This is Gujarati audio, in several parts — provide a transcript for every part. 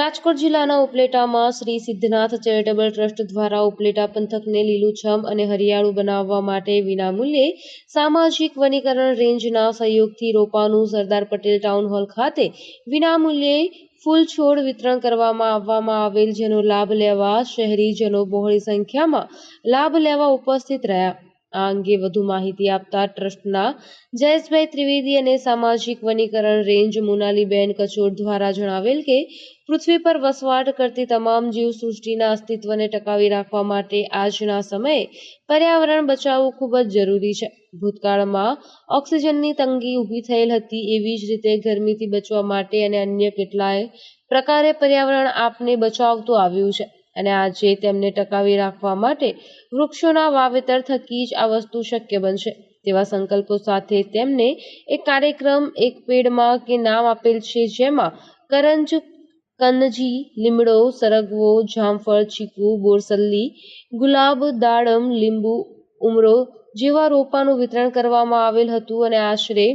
રાજકોટ જિલ્લાના ઉપલેટામાં શ્રી સિદ્ધનાથ ચેરિટેબલ ટ્રસ્ટ દ્વારા ઉપલેટા પંથકને લીલુંછમ અને હરિયાળું બનાવવા માટે વિનામૂલ્યે સામાજિક વનીકરણ રેન્જના સહયોગથી રોપાનું સરદાર પટેલ ટાઉન હોલ ખાતે વિનામૂલ્યે ફૂલ છોડ વિતરણ કરવામાં આવવામાં આવેલ જેનો લાભ લેવા શહેરીજનો બહોળી સંખ્યામાં લાભ લેવા ઉપસ્થિત રહ્યા. આ અંગે વધુ માહિતી આપતા ટ્રસ્ટના જયેશભાઈ ત્રિવેદી અને સામાજિક વનીકરણ રેન્જ મોનાલીબેન કચોર દ્વારા જણાવેલ કે, પૃથ્વી પર વસવાટ કરતી તમામ જીવસૃષ્ટિના અસ્તિત્વને ટકાવી રાખવા માટે આજના સમયે પર્યાવરણ બચાવવું ખૂબ જ જરૂરી છે. ભૂતકાળમાં ઓક્સિજનની તંગી ઊભી થયેલ હતી એવી જ રીતે ગરમીથી બચવા માટે અને અન્ય કેટલાય પ્રકારે પર્યાવરણ આપને બચાવતું આવ્યું છે. અને આજે તેમને ટકાવી રાખવા માટે વૃક્ષોના વાવેતર થકી જ આ વસ્તુ શક્ય બનશે. તેવા સંકલ્પો સાથે તેમને એક કાર્યક્રમ, એક પેડમાં કે નામ આપેલ છે જેમાં કરંજ, કનજી, લીમડો, સરગવો, જામફળ, ચીકુ, બોરસલ્લી, ગુલાબ, દાડમ, લીંબુ, ઉમરો જેવા રોપાનું વિતરણ કરવામાં આવેલ હતું અને આશરે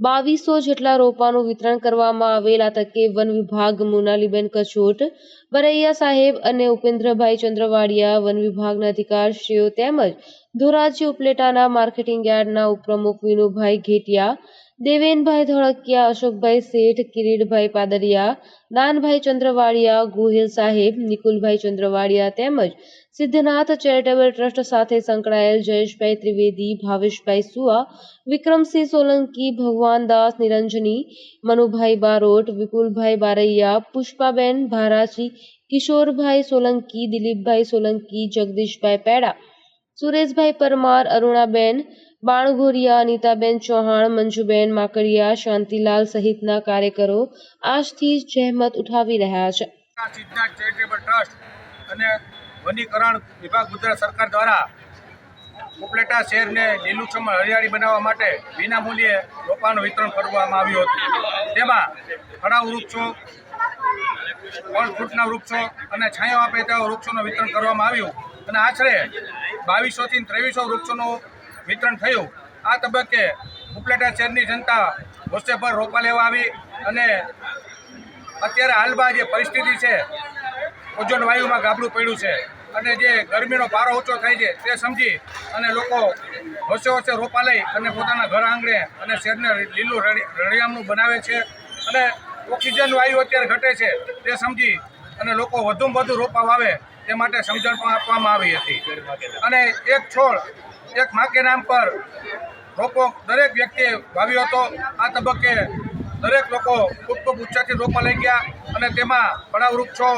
બાવીસો જેટલા રોપાનું વિતરણ કરવામાં આવેલ આ તકે વન વિભાગ મોનાલીબેન કચોટ બરૈયા સાહેબ અને ઉપેન્દ્રભાઈ ચંદ્રવાડિયા વન વિભાગના અધિકારીશ્રીઓ તેમજ ધોરાજી ઉપલેટાના માર્કેટિંગ યાર્ડના ઉપપ્રમુખ વિનુભાઈ ઘેટિયા દેવેનભાઈ ધોળકિયા અશોકભાઈ શેઠ કિરીટભાઈ પાદરિયા દાનભાઈ ચંદ્રવાડિયા ગોહિલ સાહેબ નિકુલભાઈ ચંદ્રવાડિયા તેમજ સિદ્ધનાથ ચેરિટેબલ ટ્રસ્ટ સાથે સંકળાયેલ જયેશભાઈ ત્રિવેદી ભાવેશભાઈ સુઆ વિક્રમસિંહ સોલંકી ભગવાનદાસ નિરંજની મનુભાઈ બારોટ વિપુલભાઈ બારૈયા પુષ્પાબેન ભારાચી કિશોરભાઈ સોલંકી દિલીપભાઈ સોલંકી જગદીશભાઈ પેડા સુરેશભાઈ પરમાર અરુણાબેન બાણગોરિયા, અનિતાબેન ચૌહાણ, મંજુબેન માકડિયા, શાંતિલાલ સહિતના કાર્યકરો આજથી જહેમત ઉઠાવી રહ્યા છે. ચેરિટેબલ ટ્રસ્ટ અને વનીકરણ વિભાગ ગુજરાત સરકાર દ્વારા ઉપલેટા શહેરને લીલુંછમ હરિયાળી બનાવવા માટે વિનામૂલ્યે રોપાનું વિતરણ કરવામાં આવ્યું હતું. તેમાં ખડા વૃક્ષો, ફળ ફૂટના વૃક્ષો અને છાંયો આપે તેવા વૃક્ષોનું વિતરણ કરવામાં આવ્યું. અને આશરે બાવીસોથી ત્રેવીસો વૃક્ષોનું વિતરણ થયું. આ તબક્કે ઉપલેટા શહેરની જનતા વર્ષેભર રોપા લેવા આવી અને અત્યારે હાલમાં જે પરિસ્થિતિ છે ઓઝોન વાયુમાં ગાબડું પડ્યું છે અને જે ગરમીનો પારો ઊંચો થાય છે તે સમજી અને લોકો હોશે હોશે રોપા લઈ અને પોતાના ઘર આંગણે અને શહેરને લીલું રળી- રળિયામણું બનાવે છે અને ઓક્સિજન વાયુ અત્યારે ઘટે છે તે સમજી અને લોકો વધુમાં વધુ રોપા વાવે તે માટે સમજણ પણ આપવામાં આવી હતી. અને એક છોડ, એક માકે નામ પર રોપો દરેક વ્યક્તિએ વાવ્યો હતો. આ તબક્કે દરેક લોકો ખૂબ ઉત્સાહથી રોપા લઈ ગયા અને તેમાં બડા વૃક્ષો,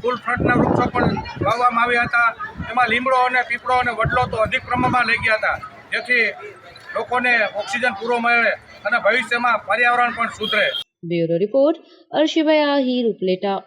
ફૂલ ફ્રન્ટના વૃક્ષો પણ વાવવામાં આવ્યા હતા. એમાં લીમડો અને પીપળો અને વડલો તો અધિક પ્રમાણમાં લઈ ગયા હતા. જેથી લોકોને ઓક્સિજન પૂરો મળે અને ભવિષ્યમાં પર્યાવરણ પણ સુધરે. Bureau report Arshibhai Ahir Upleta